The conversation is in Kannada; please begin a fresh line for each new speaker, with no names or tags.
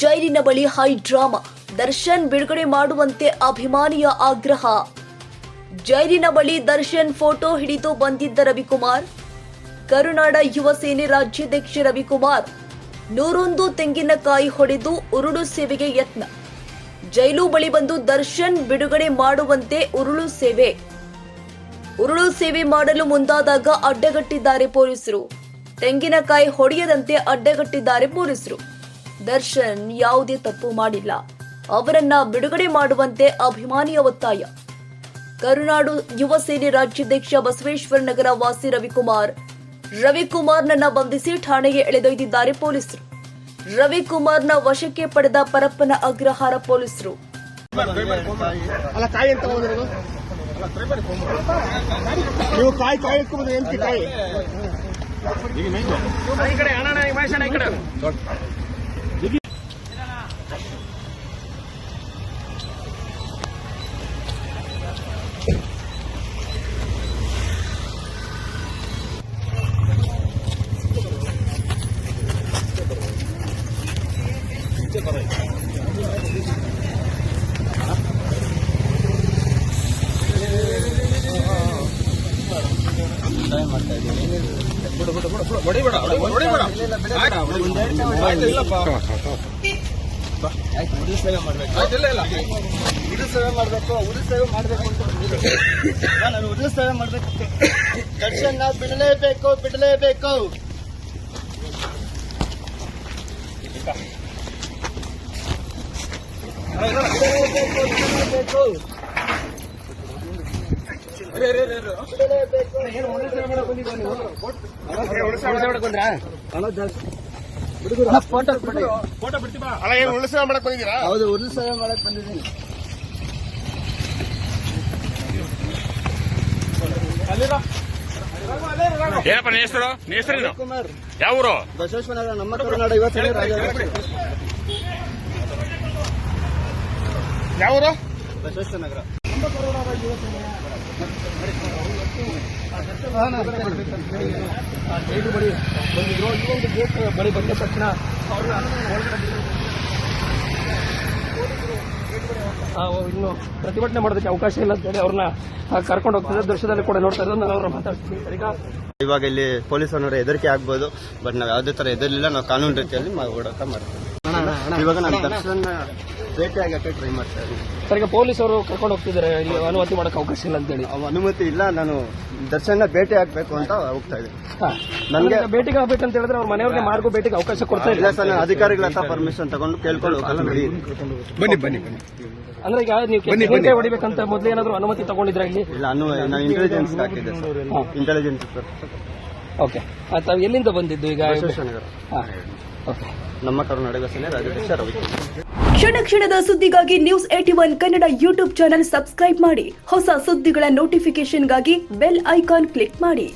ಜೈಲಿನ ಬಳಿ ಹೈ ಡ್ರಾಮಾ. ದರ್ಶನ್ ಬಿಡುಗಡೆ ಮಾಡುವಂತೆ ಅಭಿಮಾನಿಯ ಆಗ್ರಹ. ಜೈಲಿನ ಬಳಿ ದರ್ಶನ್ ಫೋಟೋ ಹಿಡಿದು ಬಂದಿದ್ದ ರವಿಕುಮಾರ್. ಕರುನಾಡ ಯುವ ಸೇನೆ ರಾಜ್ಯಾಧ್ಯಕ್ಷ ರವಿಕುಮಾರ್. ನೂರೊಂದು ತೆಂಗಿನಕಾಯಿ ಹೊಡೆದು ಉರುಳು ಸೇವೆಗೆ ಯತ್ನ. ಜೈಲು ಬಳಿ ಬಂದು ದರ್ಶನ್ ಬಿಡುಗಡೆ ಮಾಡುವಂತೆ ಉರುಳು ಸೇವೆ. ಉರುಳು ಸೇವೆ ಮಾಡಲು ಮುಂದಾದಾಗ ಅಡ್ಡಗಟ್ಟಿದ್ದಾರೆ ಪೊಲೀಸರು. ತೆಂಗಿನಕಾಯಿ ಹೊಡೆಯದಂತೆ ಅಡ್ಡಗಟ್ಟಿದ್ದಾರೆ ಪೊಲೀಸರು. ದರ್ಶನ್ ಯಾವುದೇ ತಪ್ಪು ಮಾಡಿಲ್ಲ. ಅವರನ್ನ ಬಿಡುಗಡೆ ಮಾಡುವಂತೆ ಅಭಿಮಾನಿಯ ಒತ್ತಾಯ. ಕರುನಾಡು ಯುವ ಸೇನೆ ರಾಜ್ಯಾಧ್ಯಕ್ಷ ಬಸವೇಶ್ವರ ನಗರ ವಾಸಿ ರವಿಕುಮಾರ್ ರವಿಕುಮಾರ್ನನ್ನ ಬಂಧಿಸಿ ಠಾಣೆಗೆ ಎಳೆದೊಯ್ದಿದ್ದಾರೆ ಪೊಲೀಸರು. ರವಿಕುಮಾರ್ನ ವಶಕ್ಕೆ ಪಡೆದ ಪರಪ್ಪನ ಅಗ್ರಹಾರ ಪೊಲೀಸರು.
ನೀವು? ಉದು ಸೇವೆ ಮಾಡಬೇಕು ಉದು ಸೇವೆ ಮಾಡಬೇಕು ಅಂತ ನಾನು ಉದು ಸೇವೆ ಮಾಡಬೇಕು ದರ್ಶನ್ ಬಿಡಲೇಬೇಕು ಬಿಡಲೇಬೇಕು ಬಿಡಲೇಬೇಕು ಬಿಡಲೇಬೇಕು ಬಿಡಲೇಬೇಕು ಏನು ಉದು ಸೇವೆ ಮಾಡಕ್ ಬಂದಿದ್ದೀರಾ ನೀವು? ಫೋಟೋ.
ಫೋಟೋ ಏನು ಬಂದಿದ್ದೀರಾ
ಹೌದು ಬಂದಿದ್ದೀನಿ
ಏನಪ್ಪ ನೀ ಹೆಸರು ನೀ ಹೆಸರು
ಕುಮಾರ್
ಯಾವ ಊರು
ಬಸವೇಶ್ವರ ನಮ್ಮ ಕರ್ನಾಟಕ ಇವತ್ತು
ಯಾವ ಊರು
ಬಸವೇಶ್ವರ ಬಂದ ತಕ್ಷಣ ಇನ್ನು ಪ್ರತಿಭಟನೆ ಮಾಡೋದಕ್ಕೆ ಅವಕಾಶ ಇಲ್ಲ ಅಂತ ಹೇಳಿ ಅವ್ರನ್ನ ಕರ್ಕೊಂಡು ಹೋಗ್ತಿದ್ದಾರೆ. ದೃಶ್ಯದಲ್ಲಿ ಕೂಡ ನೋಡ್ತಾ ಇರೋದು ನಾನು ಅವ್ರನ್ನ ಮಾತಾಡ್ತೀನಿ ಈಗ
ಇವಾಗ ಇಲ್ಲಿ ಪೊಲೀಸನವರ ಹೆದರಿಕೆ ಆಗ್ಬೋದು, ಬಟ್ ನಾವು ಯಾವುದೇ ತರ ಹೆದರ್ಲಿಲ್ಲ. ನಾವು ಕಾನೂನು ರೀತಿಯಲ್ಲಿ ಹೋರಾಟ ಮಾಡ್ತೀವಿ. ಇವಾಗ ನಾನು ದರ್ಶನ್ ಭೇಟಿ ಆಗಕ್ಕೆ ಟ್ರೈ ಮಾಡ್ತಾ ಇದ್ದೀನಿ.
ಸರ್ ಈಗ ಪೊಲೀಸ್ ಅವರು ಕರ್ಕೊಂಡು ಹೋಗ್ತಿದ್ದಾರೆ ಇಲ್ಲಿ ಅನುಮತಿ ಮಾಡಕ್ಕೆ ಅವಕಾಶ ಇಲ್ಲ ಅಂತ ಹೇಳಿ
ಅವ್ ಅನುಮತಿ ಇಲ್ಲ ನಾನು ದರ್ಶನ ಭೇಟಿ ಆಗ್ಬೇಕು ಅಂತ ಹೋಗ್ತಾ ಇದ್ದೀನಿ.
ನನ್ಗೆ
ಭೇಟಿ
ಆಗ್ಬೇಕು ಆಗ್ಬೇಕಂತ ಹೇಳಿದ್ರೆ ಅವ್ರ ಮನೆಯವ್ರಿಗೆ ಮಾರ್ಗೂ ಭೇಟಿಗೆ ಅವಕಾಶ ಕೊಡ್ತಾ
ಇಲ್ಲ ಸರ್ ನಾನು ಅಧಿಕಾರಿಗಳ ಹತ್ರ ಪರ್ಮಿಷನ್ ತಗೊಂಡು ಕೇಳ್ಕೊಂಡು
ಬನ್ನಿ ಬನ್ನಿ ಬನ್ನಿ.
ಅಂದ್ರೆ ಈಗ ನೀವು ಭೇಟಿ ಹೊಡಿಬೇಕಂತ ಮೊದಲು ಏನಾದ್ರು ಅನುಮತಿ ತಗೊಂಡಿದ್ರೆ ಇಲ್ಲಿ?
ಇಲ್ಲ ಅನು ನಾನು ಇಂಟೆಲಿಜೆನ್ಸ್ ಹಾಕಿದ್ದೆ ಸರ್. Intelligence sir
okay. ತಾವು ಎಲ್ಲಿಂದ ಬಂದಿದ್ದು ಈಗ?
ಬಸವೇಶ್ವರನಗರ
ಹಾ.
ನಮ್ಮ ಕರ್ನಾಟಕ ಸೇನೆ ರಾಜ್ಯಾಧ್ಯಕ್ಷ ರವಿ.
ಕ್ಷಣ ಕ್ಷಣದ ಸುದ್ದಿಗಾಗಿ news AT one Kannada YouTube channel subscribe ಮಾಡಿ. ಹೊಸ ಸುದ್ದಿಗಳ ನೋಟಿಫಿಕೇಶನ್ಗಾಗಿ ಬೆಲ್ ಐಕಾನ್ ಕ್ಲಿಕ್ ಮಾಡಿ.